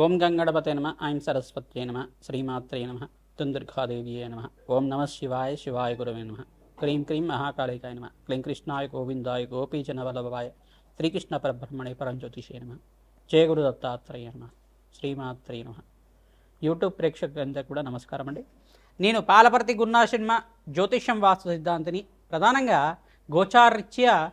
ఓం గంగణపతే నమ ఐం సరస్వత్యే నమ శ్రీమాత్రే నమ తుందుర్గాదేవియే నమ. ఓం నమ శివాయ శివాయ గురవే నమ. క్రీం క్రీం మహాకాళికాయ నమ. క్లీం కృష్ణాయ గోవిందాయ గోపీజనవల్లభాయ శ్రీకృష్ణ పరబ్రహ్మణే పరంజ్యోతిషే నమ. జయ గురు దత్తాత్రేయ నమ. శ్రీమాత్రే నమ. యూట్యూబ్ ప్రేక్షకులందరూ కూడా నమస్కారం అండి. నేను పాలపర్తి గున్నా సినిమా జ్యోతిష్యం వాస్తు సిద్ధాంతిని ప్రధానంగా గోచారరీత్యా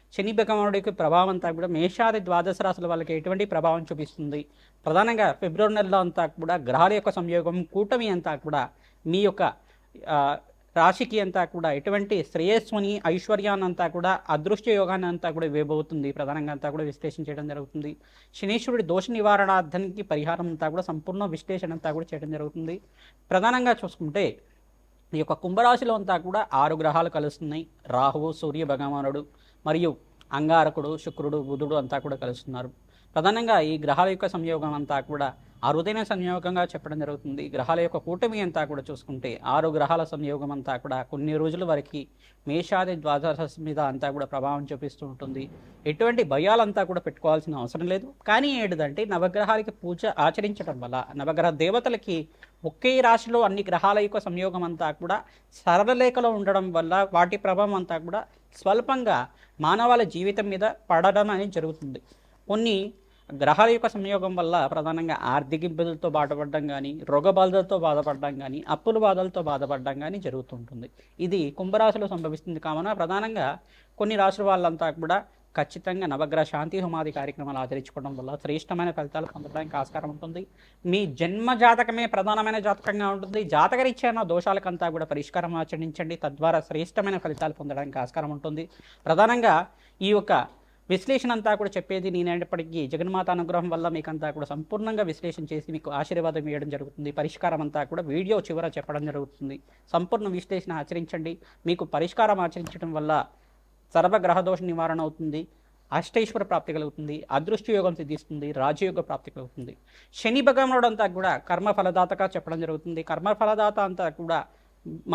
శని భగవానుడికి ప్రభావం అంతా కూడా మేషాది ద్వాదశ రాశుల వాళ్ళకి ఎటువంటి ప్రభావం చూపిస్తుంది? ప్రధానంగా ఫిబ్రవరి నెలలో అంతా కూడా గ్రహాల యొక్క సంయోగం కూటమి అంతా కూడా మీ యొక్క రాశికి అంతా కూడా ఎటువంటి శ్రేయస్సుని ఐశ్వర్యాన్నంతా కూడా అదృష్ట యోగాన్ని అంతా కూడా ఇవ్వబోతుంది. ప్రధానంగా అంతా కూడా విశ్లేషణ చేయడం జరుగుతుంది. శనీశ్వరుడి దోష నివారణార్థానికి పరిహారం అంతా కూడా సంపూర్ణ విశ్లేషణ అంతా కూడా చేయడం జరుగుతుంది. ప్రధానంగా చూసుకుంటే ఈ యొక్క కుంభరాశిలో అంతా కూడా ఆరు గ్రహాలు కలుస్తున్నాయి. రాహువు సూర్య భగవానుడు మరియు అంగారకుడు శుక్రుడు బుధుడు అంతా కూడా కలుస్తున్నారు. ప్రధానంగా ఈ గ్రహాల యొక్క సంయోగం అంతా కూడా అరుదైన సంయోగంగా చెప్పడం జరుగుతుంది. గ్రహాల యొక్క కూటమి అంతా కూడా చూసుకుంటే ఆరు గ్రహాల సంయోగం అంతా కూడా కొన్ని రోజుల వరకు మేషాది ద్వాదశ మీద అంతా కూడా ప్రభావం చూపిస్తూ ఉంటుంది. ఎటువంటి భయాలంతా కూడా పెట్టుకోవాల్సిన అవసరం లేదు. కానీ ఏంటిదంటే నవగ్రహాలకి పూజ ఆచరించడం వల్ల నవగ్రహ దేవతలకి ఒకే రాశిలో అన్ని గ్రహాల యొక్క సంయోగం అంతా కూడా సరళలేఖలో ఉండడం వల్ల వాటి ప్రభావం అంతా కూడా స్వల్పంగా మానవాళి జీవితం మీద పడడం అనేది జరుగుతుంది. కొన్ని గ్రహాల యొక్క సంయోగం వల్ల ప్రధానంగా ఆర్థిక ఇబ్బందులతో బాధపడడం కానీ రోగ బాధలతో బాధపడడం కానీ అప్పుల బాధలతో బాధపడడం కానీ జరుగుతుంటుంది. ఇది కుంభరాశిలో సంభవిస్తుంది కావున ప్రధానంగా కొన్ని రాశుల వాళ్ళంతా కూడా ఖచ్చితంగా నవగ్రహ శాంతి హోమాది కార్యక్రమాలు ఆచరించుకోవడం వల్ల శ్రేష్టమైన ఫలితాలు పొందడానికి ఆస్కారం ఉంటుంది. మీ జన్మ జాతకమే ప్రధానమైన జాతకంగా ఉంటుంది. జాతకరీత్యా దోషాలకంతా కూడా పరిష్కారం ఆచరించండి. తద్వారా శ్రేష్టమైన ఫలితాలు పొందడానికి ఆస్కారం ఉంటుంది. ప్రధానంగా ఈ యొక్క విశ్లేషణ అంతా కూడా చెప్పేది నేనేటప్పటికీ జగన్మాత అనుగ్రహం వల్ల మీకంతా కూడా సంపూర్ణంగా విశ్లేషణ చేసి మీకు ఆశీర్వాదం ఇవ్వడం జరుగుతుంది. పరిష్కారం అంతా కూడా వీడియో చివర చెప్పడం జరుగుతుంది. సంపూర్ణ విశ్లేషణ ఆచరించండి. మీకు పరిష్కారం ఆచరించడం వల్ల సర్వగ్రహదోష నివారణ అవుతుంది అష్టైశ్వర ప్రాప్తి కలుగుతుంది అదృష్ట యోగం సిద్ధిస్తుంది రాజయోగ ప్రాప్తి కలుగుతుంది. శని భగవానుడు అంతా కూడా కర్మ ఫలదాతగా చెప్పడం జరుగుతుంది. కర్మ ఫలదాత అంతా కూడా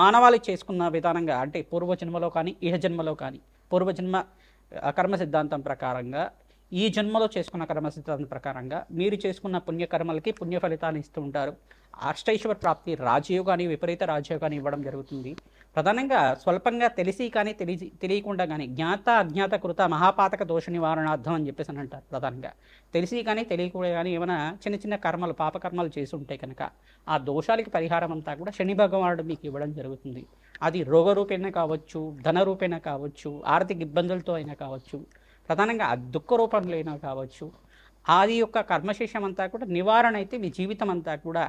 మానవాళి చేసుకున్న విధానంగా అంటే పూర్వజన్మలో కానీ ఇహ జన్మలో కానీ పూర్వజన్మ కర్మ సిద్ధాంతం ప్రకారంగా ఈ జన్మలో చేసుకున్న కర్మ సిద్ధాంతం ప్రకారంగా మీరు చేసుకున్న పుణ్యకర్మలకి పుణ్య ఫలితాన్ని ఇస్తూ ఉంటారు. అష్టైశ్వర ప్రాప్తి రాజయోగాన్ని విపరీత రాజయోగాన్ని ఇవ్వడం జరుగుతుంది. ప్రధానంగా స్వల్పంగా తెలిసి కానీ తెలిసి తెలియకుండా కానీ జ్ఞాత అజ్ఞాత కృత మహాపాతక దోష నివారణార్థం అని చెప్పేసి అని అంటారు ప్రధానంగా. తెలిసి కానీ తెలియకుండా కానీ ఏమైనా చిన్న చిన్న కర్మలు పాపకర్మలు చేసి ఉంటే కనుక ఆ దోషాలకి పరిహారం అంతా కూడా శని భగవానుడు మీకు ఇవ్వడం జరుగుతుంది. అది రోగ రూపేణ కావచ్చు ధన రూపేణ కావచ్చు ఆర్థిక ఇబ్బందులతో అయినా కావచ్చు ప్రధానంగా ఆ దుఃఖ రూపంలో కావచ్చు ఆది యొక్క కర్మశేషం అంతా కూడా నివారణ అయితే మీ జీవితం అంతా కూడా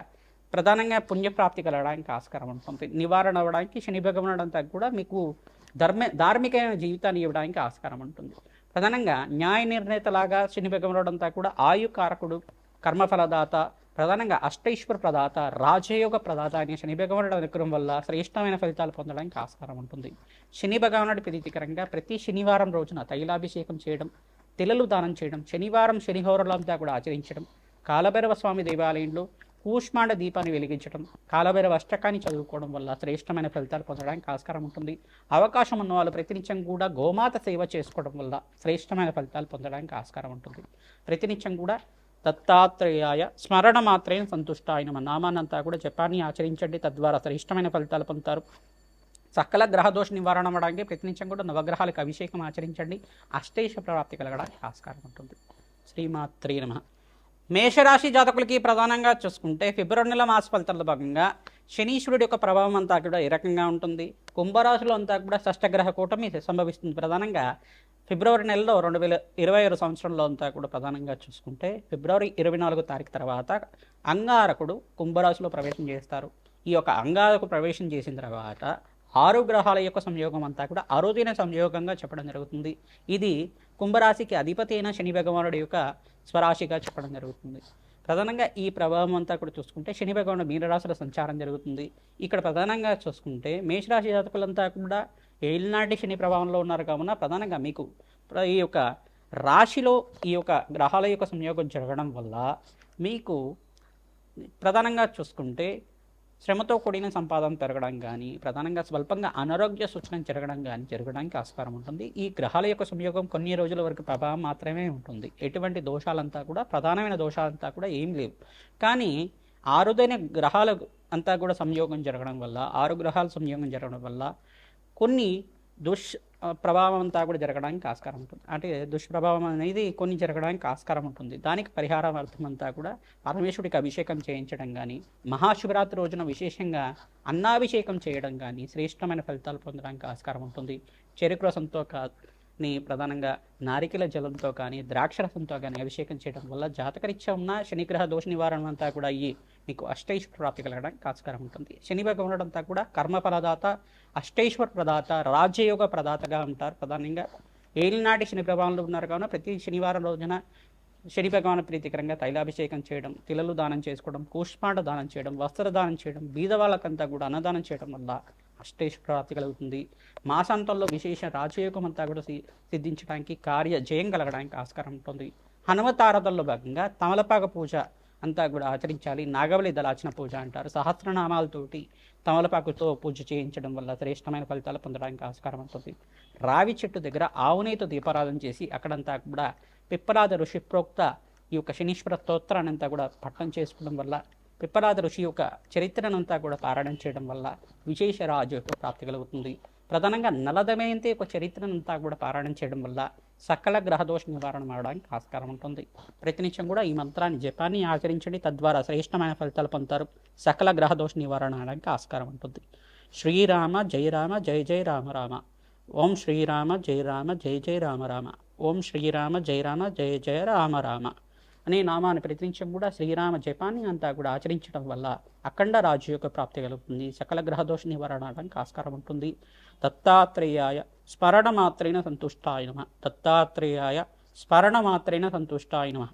ప్రధానంగా పుణ్యప్రాప్తి కలగడానికి ఆస్కారం ఉంటుంది. నివారణ అవ్వడానికి శని భగవనుడు అంతా కూడా మీకు ధర్మ ధార్మికమైన జీవితాన్ని ఇవ్వడానికి ఆస్కారం ఉంటుంది. ప్రధానంగా న్యాయ నిర్ణేతలాగా శని భగవనుడు అంతా కూడా ఆయు కారకుడు కర్మఫలదాత ప్రధానంగా అష్టైశ్వర ప్రదాత రాజయోగ ప్రదాత అనే శని భగవానుడు అనుగ్రహం వల్ల శ్రేష్టమైన ఫలితాలు పొందడానికి ఆస్కారం ఉంటుంది. శని భగవానుడి ప్రీతికరంగా ప్రతి శనివారం రోజున తైలాభిషేకం చేయడం తెలలు దానం చేయడం శనివారం శనిహోరలంతా కూడా ఆచరించడం కాలభైరవ స్వామి దేవాలయంలో కూష్మాండ దీపాన్ని వెలిగించడం కాలభైరవ అష్టకాన్ని చదువుకోవడం వల్ల శ్రేష్టమైన ఫలితాలు పొందడానికి ఆస్కారం ఉంటుంది. అవకాశం ఉన్న వాళ్ళు ప్రతినిత్యం కూడా గోమాత సేవ చేసుకోవడం వల్ల శ్రేష్టమైన ఫలితాలు పొందడానికి ఆస్కారం ఉంటుంది. ప్రతినిత్యం కూడా దత్తాత్రేయాయ స్మరణ మాత్రేన సంతుష్ట ఆయన నామాన్నంతా కూడా జపాన్ని ఆచరించండి. తద్వారా శ్రేష్టమైన ఫలితాలు పొందుతారు. సకల గ్రహదోష నివారణ అవ్వడానికి ప్రతినిత్యం కూడా నవగ్రహాలకు అభిషేకం ఆచరించండి. అష్టేష ప్రాప్తి కలగడానికి ఆస్కారం ఉంటుంది. శ్రీమాత్రే నమ. మేషరాశి జాతకులకి ప్రధానంగా చూసుకుంటే ఫిబ్రవరి నెల మాస ఫలితాల్లో భాగంగా శనీశ్వరుడి యొక్క ప్రభావం అంతా కూడా ఏ రకంగా ఉంటుంది? కుంభరాశిలో అంతా కూడా షష్టగ్రహ కూటమి సంభవిస్తుంది. ప్రధానంగా ఫిబ్రవరి నెలలో రెండు వేల ఇరవై ఆరు సంవత్సరంలో అంతా కూడా ప్రధానంగా చూసుకుంటే ఫిబ్రవరి ఇరవై నాలుగో తారీఖు తర్వాత అంగారకుడు కుంభరాశిలో ప్రవేశం చేస్తారు. ఈ యొక్క అంగారకు ప్రవేశం చేసిన తర్వాత ఆరు గ్రహాల యొక్క సంయోగం అంతా కూడా అరుదైన సంయోగంగా చెప్పడం జరుగుతుంది. ఇది కుంభరాశికి అధిపతి అయిన శని భగవానుడి యొక్క స్వరాశిగా చెప్పడం జరుగుతుంది. ప్రధానంగా ఈ ప్రభావం అంతా కూడా చూసుకుంటే శని భగవానుడు మీనరాశిలో సంచారం జరుగుతుంది. ఇక్కడ ప్రధానంగా చూసుకుంటే మేషరాశి జాతకులంతా కూడా ఏలినాటి శని ప్రభావంలో ఉన్నారు కావున ప్రధానంగా మీకు ప్ర- ఈ యొక్క రాశిలో ఈ యొక్క గ్రహాల యొక్క సంయోగం జరగడం వల్ల మీకు ప్రధానంగా చూసుకుంటే శ్రమతో కూడిన సంపాదన పెరగడం కానీ ప్రధానంగా స్వల్పంగా అనారోగ్య సూచన జరగడం కానీ జరగడానికి ఆస్కారం ఉంటుంది. ఈ గ్రహాల యొక్క సంయోగం కొన్ని రోజుల వరకు ప్రభావం మాత్రమే ఉంటుంది. ఎటువంటి దోషాలంతా కూడా ప్రధానమైన దోషాలంతా కూడా ఏం లేవు. కానీ ఆరుదైన గ్రహాల అంతా కూడా సంయోగం జరగడం వల్ల ఆరు గ్రహాల సంయోగం జరగడం వల్ల కొన్ని దుష్ ప్రభావం అంతా కూడా జరగడానికి ఆస్కారం ఉంటుంది. అంటే దుష్ప్రభావం అనేది కొన్ని జరగడానికి ఆస్కారం ఉంటుంది. దానికి పరిహారం అర్థం అంతా కూడా పరమేశ్వరుడికి అభిషేకం చేయించడం కానీ మహాశివరాత్రి రోజున విశేషంగా అన్నాభిషేకం చేయడం కానీ శ్రేష్టమైన ఫలితాలు పొందడానికి ఆస్కారం ఉంటుంది. చెరుకు రసంతో ని ప్రధానంగా నారికల జలంతో కానీ ద్రాక్షరసంతో కానీ అభిషేకం చేయడం వల్ల జాతకరీత్యా ఉన్న శనిగ్రహ దోష నివారణ అంతా కూడా అయ్యి మీకు అష్టైశ్వర ప్రాప్తి కలగడానికి ఆస్కారం ఉంటుంది. శని భగవానుడు అంతా కూడా కర్మ ప్రదాత అష్టైశ్వర ప్రదాత రాజ్యయోగ ప్రదాతగా ఉంటారు. ప్రధానంగా ఏలినాటి శని ప్రభావంలో ఉన్నారు కావున ప్రతి శనివారం రోజున శని భగవాన్ ప్రీతికరంగా తైలాభిషేకం చేయడం తిలలు దానం చేసుకోవడం కూష్మాండ దానం చేయడం వస్త్ర దానం చేయడం బీదవాళ్ళకంతా కూడా అన్నదానం చేయడం వల్ల అష్టేశ్వర ప్రాప్తి కలుగుతుంది. మాసాంతంలో విశేష రాజయోగం అంతా కూడా సిద్ధించడానికి కార్య జయం కలగడానికి ఆస్కారం ఉంటుంది. హనుమతారథంలో భాగంగా తమలపాక పూజ అంతా కూడా ఆచరించాలి. నాగవలి దళాచన పూజ అంటారు. సహస్రనామాలతోటి తమలపాకుతో పూజ చేయించడం వల్ల శ్రేష్టమైన ఫలితాలు పొందడానికి ఆస్కారం ఉంటుంది. రావి చెట్టు దగ్గర ఆవునేతో దీపారాధన చేసి అక్కడంతా కూడా పిప్పలాద ఋషిప్రోక్త ఈ యొక్క శనీశ్వర స్తోత్రాన్ని అంతా కూడా పట్టం చేసుకోవడం వల్ల పిప్పలాద ఋషి యొక్క చరిత్రనంతా కూడా పారాయణం చేయడం వల్ల విశేష రాజు యొక్క ప్రాప్తి కలుగుతుంది. ప్రధానంగా నలదమయంతి యొక్క చరిత్రనంతా కూడా పారాయణం చేయడం వల్ల సకల గ్రహదోష నివారణ అవడానికి ఆస్కారం ఉంటుంది. ప్రతినిత్యం కూడా ఈ మంత్రాన్ని జపాన్ని ఆచరించండి. తద్వారా శ్రేష్టమైన ఫలితాలు పొందుతారు. సకల గ్రహదోష నివారణ అవడానికి ఆస్కారం ఉంటుంది. శ్రీరామ జయ రామ జయ జయ రామ రామ. ఓం శ్రీరామ జయ రామ జయ జయ రామ రామ. ఓం శ్రీరామ జయ రామ జయ జయ రామ రామ. అనే నామాన్ని ప్రతినిత్యం కూడా శ్రీరామ జపాన్ని అంతా కూడా ఆచరించడం వల్ల అఖండ రాజు యొక్క ప్రాప్తి కలుగుతుంది. సకల గ్రహదోష నివారణ ఆస్కారం ఉంటుంది. దత్తాత్రేయాయ స్మరణ మాత్రైన సంతుష్టాయ నమ. దత్తాత్రేయాయ స్మరణ మాత్రైన సంతుష్టాయ నమ.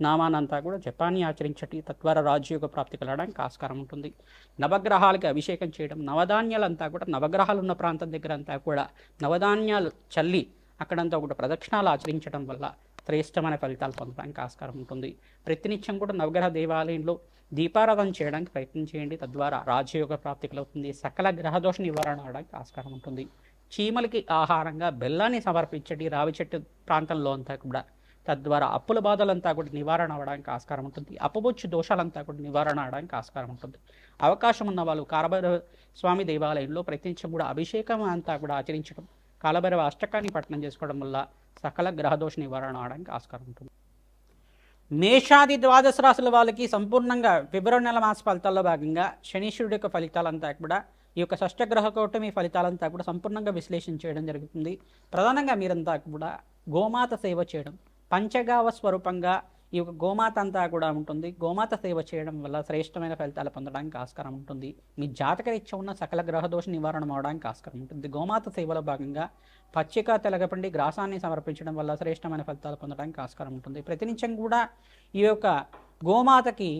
నామానంతా కూడా జపాన్ని ఆచరించటి తద్వారా రాజయోగ ప్రాప్తి కలగడానికి ఆస్కారం ఉంటుంది. నవగ్రహాలకి అభిషేకం చేయడం నవధాన్యాలంతా కూడా నవగ్రహాలు ఉన్న ప్రాంతం దగ్గర అంతా కూడా నవధాన్యాలు చల్లి అక్కడంతా కూడా ప్రదక్షిణాలు ఆచరించడం వల్ల శ్రేష్టమైన ఫలితాలు పొందడానికి ఆస్కారం ఉంటుంది. ప్రతినిత్యం కూడా నవగ్రహ దేవాలయంలో దీపారాధన చేయడానికి ప్రయత్నం చేయండి. తద్వారా రాజయోగ ప్రాప్తి కలుగుతుంది. సకల గ్రహదోష నివారణ అవడానికి ఆస్కారం ఉంటుంది. చీమలకి ఆహారంగా బెల్లాన్ని సమర్పించండి. రావి చెట్టు ప్రాంతంలో అంతా కూడా. తద్వారా అప్పుల బాధలంతా కూడా నివారణ అవడానికి ఆస్కారం ఉంటుంది. అప్పబొచ్చు దోషాలంతా కూడా నివారణ అవడానికి ఆస్కారం ఉంటుంది. అవకాశం ఉన్న వాళ్ళు కారభైరవ స్వామి దేవాలయంలో ప్రతినిత్యం కూడా అభిషేకం అంతా కూడా ఆచరించడం కాలభైరవ అష్టకాన్ని పట్టణం చేసుకోవడం వల్ల సకల గ్రహదోష నివారణ అవడానికి ఆస్కారం ఉంటుంది. మేషాది ద్వాదశ రాశుల వాళ్ళకి సంపూర్ణంగా ఫిబ్రవరి నెల మాస ఫలితాల్లో భాగంగా శనీశ్వరుడి యొక్క ఫలితాలంతా కూడా ఈ యొక్క షష్టగ్రహ కూటమి ఫలితాలంతా కూడా సంపూర్ణంగా విశ్లేషణ చేయడం జరుగుతుంది. ప్రధానంగా మీరంతా కూడా గోమాత సేవ చేయడం పంచగావ స్వరూపంగా ఈ యొక్క గోమాత అంతా కూడా ఉంటుంది. గోమాత సేవ చేయడం వల్ల శ్రేష్టమైన ఫలితాలు పొందడానికి ఆస్కారం ఉంటుంది. మీ జాతకరీత్యా ఉన్న సకల గ్రహదోష నివారణ అవడానికి ఆస్కారం ఉంటుంది. గోమాత సేవలో భాగంగా పచ్చిక తెలగపండి గ్రాసాన్ని సమర్పించడం వల్ల శ్రేష్టమైన ఫలితాలు పొందడానికి ఆస్కారం ఉంటుంది. ప్రతినిత్యం కూడా ఈ యొక్క గోమాతకి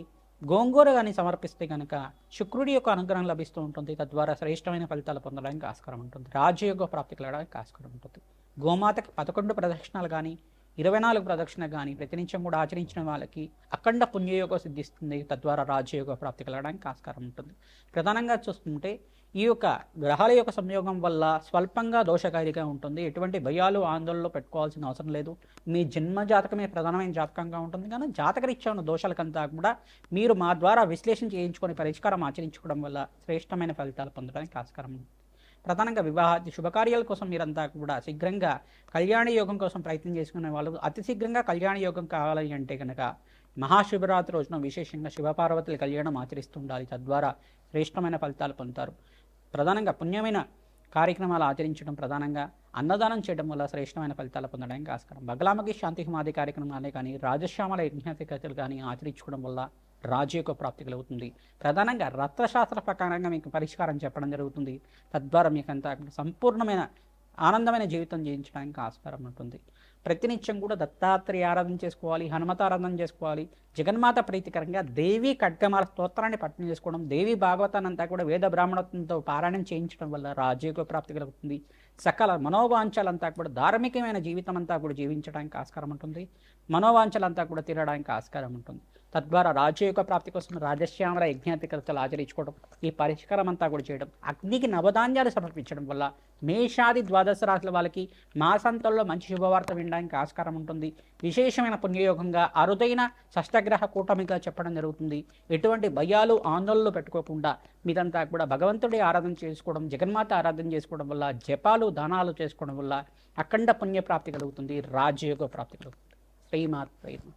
గోంగూర కానీ సమర్పిస్తే కనుక శుక్రుడి యొక్క అనుగ్రహం లభిస్తూ ఉంటుంది. తద్వారా శ్రేష్టమైన ఫలితాలు పొందడానికి ఆస్కారం ఉంటుంది. రాజయోగ ప్రాప్తి కలగడానికి ఆస్కారం ఉంటుంది. గోమాతకి పదకొండు ప్రదక్షిణాలు కానీ ఇరవై నాలుగు ప్రదక్షిణ కానీ ప్రతినిత్యం కూడా ఆచరించిన వాళ్ళకి అఖండ పుణ్యయోగం సిద్ధిస్తుంది. తద్వారా రాజయోగ ప్రాప్తి కలగడానికి ఆస్కారం ఉంటుంది. ప్రధానంగా చూస్తుంటే ఈ యొక్క గ్రహాల యొక్క సంయోగం వల్ల స్వల్పంగా దోషకారిగా ఉంటుంది. ఎటువంటి భయాలు ఆందోళనలో పెట్టుకోవాల్సిన అవసరం లేదు. మీ జన్మ జాతకమే ప్రధానమైన జాతకంగా ఉంటుంది. కానీ జాతకరీత్యా ఉన్న దోషాలకంతా కూడా మీరు మా ద్వారా విశ్లేషణ చేయించుకొని పరిష్కారం ఆచరించుకోవడం వల్ల శ్రేష్టమైన ఫలితాలు పొందడానికి ఆస్కారం ఉంటుంది. ప్రధానంగా వివాహ శుభకార్యాల కోసం మీరంతా కూడా శీఘ్రంగా కళ్యాణ యోగం కోసం ప్రయత్నం చేసుకునే వాళ్ళు అతి శీఘ్రంగా కళ్యాణ యోగం కావాలి అంటే కనుక మహాశివరాత్రి రోజున విశేషంగా శివపార్వతుల కళ్యాణం ఆచరిస్తుండాలి. తద్వారా శ్రేష్టమైన ఫలితాలు పొందుతారు. ప్రధానంగా పుణ్యమైన కార్యక్రమాలు ఆచరించడం ప్రధానంగా. అన్నదానం చేయడం వల్ల శ్రేష్టమైన ఫలితాలు పొందడానికి ఆస్కారం. బగలామకి శాంతి హిమాది కార్యక్రమాలే కానీ రాజశ్యామల యజ్ఞాతికతలు కానీ ఆచరించుకోవడం వల్ల రాజు యొక్క ప్రాప్తి కలుగుతుంది. ప్రధానంగా రత్నశాస్త్ర ప్రకారంగా మీకు పరిష్కారం చెప్పడం జరుగుతుంది. తద్వారా మీకు అంత సంపూర్ణమైన ఆనందమైన జీవితం జీవించడానికి ఆస్కారం ఉంటుంది. ప్రతినిత్యం కూడా దత్తాత్రేయ ఆరాధన చేసుకోవాలి హనుమతారాధన చేసుకోవాలి. జగన్మాత ప్రీతికరంగా దేవి ఖడ్గమాల స్తోత్రాన్ని పఠనం చేసుకోవడం దేవి భాగవతానంతా కూడా వేద బ్రాహ్మణత్వంతో పారాయణం చేయించడం వల్ల రాజయోగ ప్రాప్తి కలుగుతుంది. సకల మనోవాంఛలంతా కూడా ధార్మికమైన జీవితం అంతా కూడా జీవించడానికి ఆస్కారం ఉంటుంది. మనోవాంఛలంతా కూడా తీరడానికి ఆస్కారం ఉంటుంది. తద్వారా రాజయోగ ప్రాప్తి కోసం రాజశ్యామల యజ్ఞాతికతలు ఆచరించుకోవడం ఈ పరిష్కారం అంతా కూడా చేయడం అగ్నికి నవధాన్యాలు సమర్పించడం వల్ల మేషాది ద్వాదశ రాశుల వాళ్ళకి మాసంతంలో మంచి శుభవార్త వినడానికి ఆస్కారం ఉంటుంది. విశేషమైన పుణ్యయోగంగా అరుదైన షష్టగ్రహ కూటమిగా చెప్పడం జరుగుతుంది. ఎటువంటి భయాలు ఆందోళనలు పెట్టుకోకుండా మీదంతా కూడా భగవంతుడి ఆరాధన చేసుకోవడం జగన్మాత ఆరాధన చేసుకోవడం వల్ల జపాలు దానాలు చేసుకోవడం వల్ల అఖండ పుణ్య ప్రాప్తి కలుగుతుంది. రాజయోగ ప్రాప్తి కలుగుతుంది. శ్రీమాత్రైన